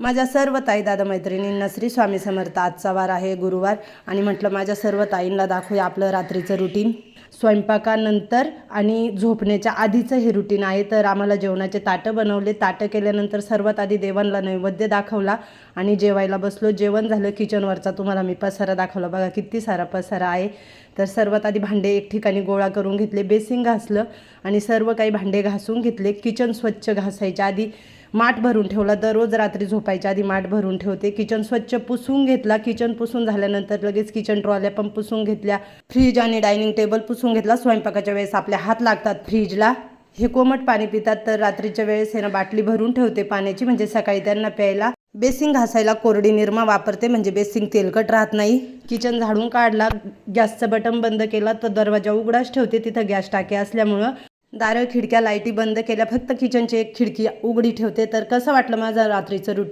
माझ्या सर्व ताई दादा मैत्रिणींना श्री स्वामी समर्थ आजचा वार आहे गुरुवार. आणि म्हटलं माझ्या सर्व ताईंना दाखवूया आपलं रात्रीचं रुटीन स्वयंपाकानंतर आणि झोपण्याच्या आधीचं हे रुटीन आहे. तर आम्हाला जेवणाचे ताटं बनवले. ताटं केल्यानंतर सर्वात आधी देवांना नैवेद्य दाखवला आणि जेवायला बसलो. जेवण झालं किचनवरचा तुम्हाला मी पसारा दाखवला. बघा किती सारा पसारा आहे. तर सर्वात आधी भांडे एक ठिकाणी गोळा करून घेतले बेसिंग घासलं आणि सर्व काही भांडे घासून घेतले. किचन स्वच्छ घासायच्या आधी माठ भरून ठेवला. दररोज रात्री झोपायच्या आधी माठ भरून ठेवते. किचन स्वच्छ पुसून घेतला. किचन पुसून झाल्यानंतर लगेच किचन ट्रॉल्या पण पुसून घेतल्या. फ्रीज आणि डायनिंग टेबल पुसून घेतला. स्वयंपाकाच्या वेळेस आपले हात लागतात फ्रीजला. हे कोमट पाणी पितात तर रात्रीच्या वेळेस हे ना बाटली भरून ठेवते पाण्याची म्हणजे सकाळी त्यांना प्यायला. बेसिंग घासायला कोरडी निरमा वापरते म्हणजे बेसिंग तेलकट राहत नाही. किचन झाडून काढला गॅसचं बटन बंद केला तर दरवाजा उघडाच ठेवते तिथं गॅस टाके असल्यामुळं. दारं खिडक्या लाईटी बंद केल्या फक्त किचनची एक खिडकी उघडी ठेवते. तर कसं वाटलं माझं रात्रीचं रुटीन